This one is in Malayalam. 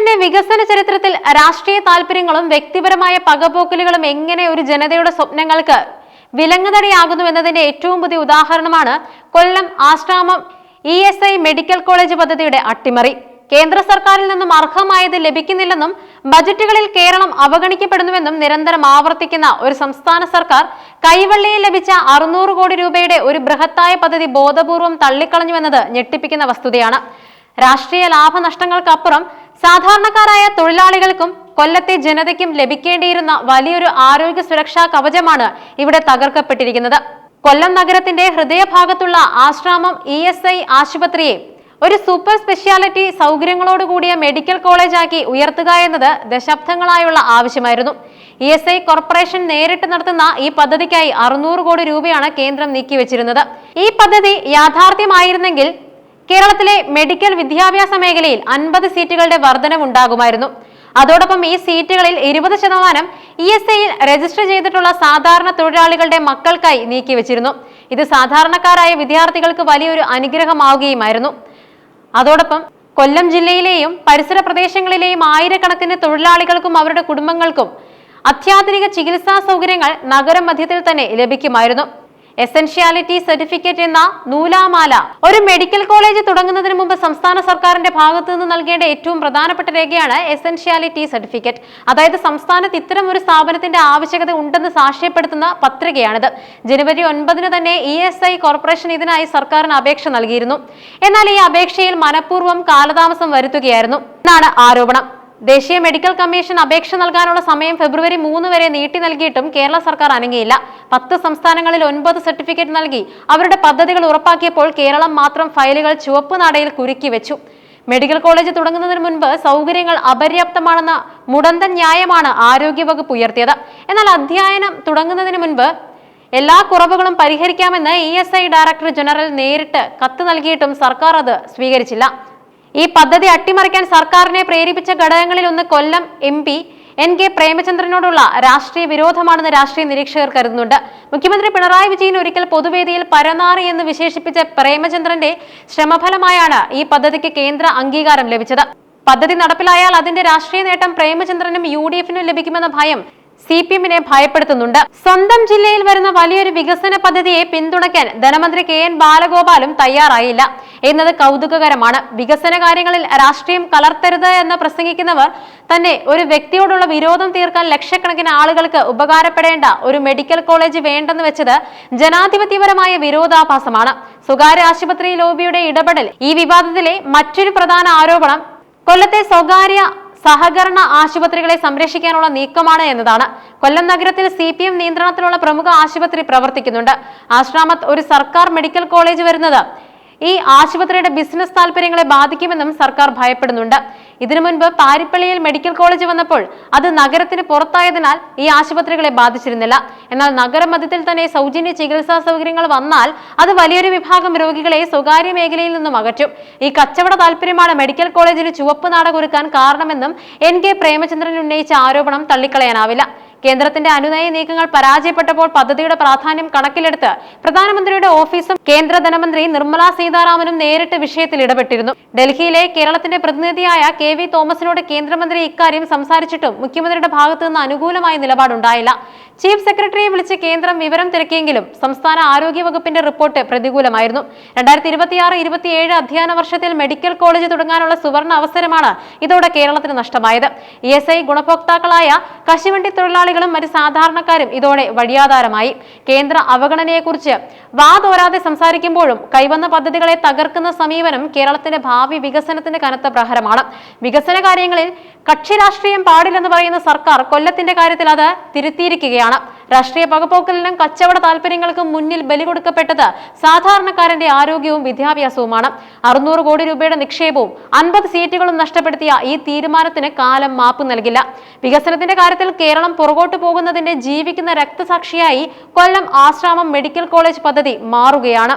കേരളത്തിന്റെ വികസന ചരിത്രത്തിൽ രാഷ്ട്രീയ താല്പര്യങ്ങളും വ്യക്തിപരമായ പകപോക്കലുകളും എങ്ങനെ ഒരു ജനതയുടെ സ്വപ്നങ്ങൾക്ക് വിലങ്ങുതടിയാകുന്നു എന്നതിന്റെ ഏറ്റവും പുതിയ ഉദാഹരണമാണ് Kollam Asramam E S I medical college പദ്ധതിയുടെ അട്ടിമറി. കേന്ദ്ര സർക്കാരിൽ നിന്നും അർഹമായത് ലഭിക്കുന്നില്ലെന്നും ബജറ്റുകളിൽ കേരളം അവഗണിക്കപ്പെടുന്നുവെന്നും നിരന്തരം ആവർത്തിക്കുന്ന ഒരു സംസ്ഥാന സർക്കാർ കൈവള്ളിയിൽ ലഭിച്ച അറുന്നൂറ് കോടി രൂപയുടെ ഒരു ബൃഹത്തായ പദ്ധതി ബോധപൂർവം തള്ളിക്കളഞ്ഞുവെന്നത് ഞെട്ടിപ്പിക്കുന്ന വസ്തുതയാണ്. രാഷ്ട്രീയ ലാഭനഷ്ടങ്ങൾക്കപ്പുറം സാധാരണക്കാരായ തൊഴിലാളികൾക്കും കൊല്ലത്തെ ജനതയ്ക്കും ലഭിക്കേണ്ടിയിരുന്ന വലിയൊരു ആരോഗ്യ സുരക്ഷാ കവചമാണ് ഇവിടെ തകർക്കപ്പെട്ടിരിക്കുന്നത്. കൊല്ലം നഗരത്തിന്റെ ഹൃദയഭാഗത്തുള്ള ആശ്രാമം ഇ എസ് ഐ ആശുപത്രിയെ ഒരു സൂപ്പർ സ്പെഷ്യാലിറ്റി സൗകര്യങ്ങളോട് കൂടിയ മെഡിക്കൽ കോളേജാക്കി ഉയർത്തുക എന്നത് ദശാബ്ദങ്ങളായുള്ള ആവശ്യമായിരുന്നു. ഇ എസ് ഐ കോർപ്പറേഷൻ നേരിട്ട് നടത്തുന്ന ഈ പദ്ധതിക്കായി അറുന്നൂറ് കോടി രൂപയാണ് കേന്ദ്രം നീക്കിവെച്ചിരുന്നത്. ഈ പദ്ധതി യാഥാർത്ഥ്യമായിരുന്നെങ്കിൽ കേരളത്തിലെ മെഡിക്കൽ വിദ്യാഭ്യാസ മേഖലയിൽ അൻപത് സീറ്റുകളുടെ വർധനവുണ്ടാകുമായിരുന്നു. അതോടൊപ്പം ഈ സീറ്റുകളിൽ ഇരുപത് ശതമാനം ഇ എസ് ഐയിൽ രജിസ്റ്റർ ചെയ്തിട്ടുള്ള സാധാരണ തൊഴിലാളികളുടെ മക്കൾക്കായി നീക്കിവെച്ചിരുന്നു. ഇത് സാധാരണക്കാരായ വിദ്യാർത്ഥികൾക്ക് വലിയൊരു അനുഗ്രഹമാവുകയുമായിരുന്നു. അതോടൊപ്പം കൊല്ലം ജില്ലയിലെയും പരിസര പ്രദേശങ്ങളിലെയും ആയിരക്കണക്കിന് തൊഴിലാളികൾക്കും അവരുടെ കുടുംബങ്ങൾക്കും അത്യാധുനിക ചികിത്സാ സൗകര്യങ്ങൾ നഗരം മധ്യത്തിൽ തന്നെ ലഭിക്കുമായിരുന്നു. എസെൻഷ്യാലിറ്റി സർട്ടിഫിക്കറ്റ് എന്ന നൂലാമാല. ഒരു മെഡിക്കൽ കോളേജ് തുടങ്ങുന്നതിന് മുമ്പ് സംസ്ഥാന സർക്കാരിന്റെ ഭാഗത്തു നിന്ന് നൽകേണ്ട ഏറ്റവും പ്രധാനപ്പെട്ട രേഖയാണ് എസെൻഷ്യാലിറ്റി സർട്ടിഫിക്കറ്റ്. അതായത് സംസ്ഥാനത്ത് ഇത്തരം ഒരു സ്ഥാപനത്തിന്റെ ആവശ്യകത ഉണ്ടെന്ന് സാക്ഷ്യപ്പെടുത്തുന്ന പത്രികയാണിത്. ജനുവരി ഒൻപതിന് തന്നെ ഇ എസ് ഐ കോർപ്പറേഷൻ ഇതിനായി സർക്കാരിന് അപേക്ഷ നൽകിയിരുന്നു. എന്നാൽ ഈ അപേക്ഷയിൽ മനഃപൂർവം കാലതാമസം വരുത്തുകയായിരുന്നു. എന്നാണ് ആരോപണം. ദേശീയ മെഡിക്കൽ കമ്മീഷൻ അപേക്ഷ നൽകാനുള്ള സമയം ഫെബ്രുവരി മൂന്ന് വരെ നീട്ടി നൽകിയിട്ടും കേരള സർക്കാർ അനങ്ങിയില്ല. പത്ത് സംസ്ഥാനങ്ങളിൽ ഒൻപത് സർട്ടിഫിക്കറ്റ് നൽകി. അവരുടെ പദ്ധതികൾ ഉറപ്പാക്കിയപ്പോൾ കേരളം മാത്രം ഫയലുകൾ ചുവപ്പ് നാടയിൽ കുരുക്കി വെച്ചു. മെഡിക്കൽ കോളേജ് തുടങ്ങുന്നതിന് മുൻപ് സൗകര്യങ്ങൾ അപര്യാപ്തമാണെന്ന മുടന്തൻ ന്യായമാണ് ആരോഗ്യവകുപ്പ് ഉയർത്തിയത്. എന്നാൽ അധ്യയനം തുടങ്ങുന്നതിന് മുൻപ് എല്ലാ കുറവുകളും പരിഹരിക്കാമെന്ന് ഇ ഡയറക്ടർ ജനറൽ നേരിട്ട് കത്ത് നൽകിയിട്ടും സർക്കാർ അത് സ്വീകരിച്ചില്ല. ഈ പദ്ധതി അട്ടിമറിക്കാൻ സർക്കാരിനെ പ്രേരിപ്പിച്ച ഘടകങ്ങളിൽ ഒന്ന് Kollam M P N K പ്രേമചന്ദ്രനോടുള്ള രാഷ്ട്രീയ വിരോധമാണെന്ന് രാഷ്ട്രീയ നിരീക്ഷകർ കരുതുന്നുണ്ട്. മുഖ്യമന്ത്രി പിണറായി വിജയൻ ഒരിക്കൽ പൊതുവേദിയിൽ പരനാറി എന്ന് വിശേഷിപ്പിച്ച പ്രേമചന്ദ്രന്റെ ശ്രമഫലമായാണ് ഈ പദ്ധതിക്ക് കേന്ദ്ര അംഗീകാരം ലഭിച്ചത്. പദ്ധതി നടപ്പിലായാൽ അതിന്റെ രാഷ്ട്രീയ നേട്ടം പ്രേമചന്ദ്രനും യു ലഭിക്കുമെന്ന ഭയം സി പി എമ്മിനെ ഭയപ്പെടുത്തുന്നുണ്ട്. സ്വന്തം ജില്ലയിൽ വരുന്ന വലിയൊരു വികസന പദ്ധതിയെ പിന്തുണയ്ക്കാൻ ധനമന്ത്രി കെ എൻ ബാലഗോപാലും തയ്യാറായില്ല. എന്നത് കൗതുകകരമാണ്. വികസന കാര്യങ്ങളിൽ രാഷ്ട്രീയം കലർത്തരുത് എന്ന് പ്രസംഗിക്കുന്നവർ തന്നെ ഒരു വ്യക്തിയോടുള്ള വിരോധം തീർക്കാൻ ലക്ഷക്കണക്കിന് ആളുകൾക്ക് ഉപകാരപ്പെടേണ്ട ഒരു മെഡിക്കൽ കോളേജ് വേണ്ടെന്ന് വെച്ചത് ജനാധിപത്യപരമായ വിരോധാഭാസമാണ്. സ്വകാര്യ ആശുപത്രി ലോബിയുടെ ഇടപെടൽ ഈ വിവാദത്തിലെ മറ്റൊരു പ്രധാന ആരോപണം. കൊല്ലത്തെ സ്വകാര്യ സഹകരണ ആശുപത്രികളെ സംരക്ഷിക്കാനുള്ള നീക്കമാണ് എന്നതാണ്. കൊല്ലം നഗരത്തിൽ സി പി എം നിയന്ത്രണത്തിലുള്ള പ്രമുഖ ആശുപത്രി പ്രവർത്തിക്കുന്നുണ്ട്. ആശ്രാമത്ത് ഒരു സർക്കാർ മെഡിക്കൽ കോളേജ് വരുന്നത് ഈ ആശുപത്രിയുടെ ബിസിനസ് താല്പര്യങ്ങളെ ബാധിക്കുമെന്നും സർക്കാർ ഭയപ്പെടുന്നുണ്ട്. ഇതിനു മുൻപ് പാരിപ്പള്ളിയിൽ മെഡിക്കൽ കോളേജ് വന്നപ്പോൾ അത് നഗരത്തിന് പുറത്തായതിനാൽ ഈ ആശുപത്രികളെ ബാധിച്ചിരുന്നില്ല. എന്നാൽ നഗരമധ്യത്തിൽ തന്നെ സൗജന്യ ചികിത്സാ സൗകര്യങ്ങൾ വന്നാൽ അത് വലിയൊരു വിഭാഗം രോഗികളെ സ്വകാര്യ മേഖലയിൽ നിന്നും അകറ്റും. ഈ കച്ചവട താല്പര്യമാണ് മെഡിക്കൽ കോളേജിന് ചുവപ്പ് നാടകൊരുക്കാൻ കാരണമെന്നും എൻ കെ പ്രേമചന്ദ്രൻ ഉന്നയിച്ച ആരോപണം തള്ളിക്കളയാനാവില്ല. കേന്ദ്രത്തിന്റെ അനുനയ നീക്കങ്ങൾ പരാജയപ്പെട്ടപ്പോൾ പദ്ധതിയുടെ പ്രാധാന്യം കണക്കിലെടുത്ത് പ്രധാനമന്ത്രിയുടെ ഓഫീസും കേന്ദ്ര ധനമന്ത്രി നിർമ്മല സീതാരാമനും നേരിട്ട് വിഷയത്തിൽ ഇടപെട്ടിരുന്നു. ഡൽഹിയിലെ കേരളത്തിന്റെ പ്രതിനിധിയായ കെ വി തോമസിനോട് കേന്ദ്രമന്ത്രി ഇക്കാര്യം സംസാരിച്ചിട്ടും മുഖ്യമന്ത്രിയുടെ ഭാഗത്തു നിന്ന് അനുകൂലമായ നിലപാടുണ്ടായില്ല. ചീഫ് സെക്രട്ടറിയെ വിളിച്ച് കേന്ദ്രം വിവരം തിരക്കിയെങ്കിലും സംസ്ഥാന ആരോഗ്യ വകുപ്പിന്റെ റിപ്പോർട്ട് പ്രതികൂലമായിരുന്നു. രണ്ടായിരത്തി ഇരുപത്തിയാറ് ഇരുപത്തിയേഴ് അധ്യയന വർഷത്തിൽ മെഡിക്കൽ കോളേജ് തുടങ്ങാനുള്ള സുവർണ അവസരമാണ് ഇതോടെ കേരളത്തിന് നഷ്ടമായത്. ഇ എസ് ഐ ഗുണഭോക്താക്കളായ കശുവണ്ടി തൊഴിലാളികളും മറ്റ് സാധാരണക്കാരും ഇതോടെ വഴിയാധാരമായി. കേന്ദ്ര അവഗണനയെക്കുറിച്ച് വാതോരാതെ സംസാരിക്കുമ്പോഴും കൈവന്ന പദ്ധതികളെ തകർക്കുന്ന സമീപനം കേരളത്തിന്റെ ഭാവി വികസനത്തിന് കനത്ത പ്രഹരമാണ്. വികസന കാര്യങ്ങളിൽ കക്ഷി രാഷ്ട്രീയം പാടില്ലെന്ന് പറയുന്ന സർക്കാർ കൊല്ലത്തിന്റെ കാര്യത്തിൽ അത് തിരുത്തിയിരിക്കുകയാണ്. രാഷ്ട്രീയ പകപോക്കലിനും കച്ചവട താല്പര്യങ്ങൾക്കും മുന്നിൽ ബലി കൊടുക്കപ്പെട്ടത് സാധാരണക്കാരന്റെ ആരോഗ്യവും വിദ്യാഭ്യാസവുമാണ്. അറുന്നൂറ് കോടി രൂപയുടെ നിക്ഷേപവും അൻപത് സീറ്റുകളും നഷ്ടപ്പെടുത്തിയ ഈ തീരുമാനത്തിന് കാലം മാപ്പ് നൽകില്ല. വികസനത്തിന്റെ കാര്യത്തിൽ കേരളം പുറകോട്ട് പോകുന്നതിന്റെ ജീവിക്കുന്ന രക്തസാക്ഷിയായി കൊല്ലം ആശ്രാമം മെഡിക്കൽ കോളേജ് പദ്ധതി മാറുകയാണ്.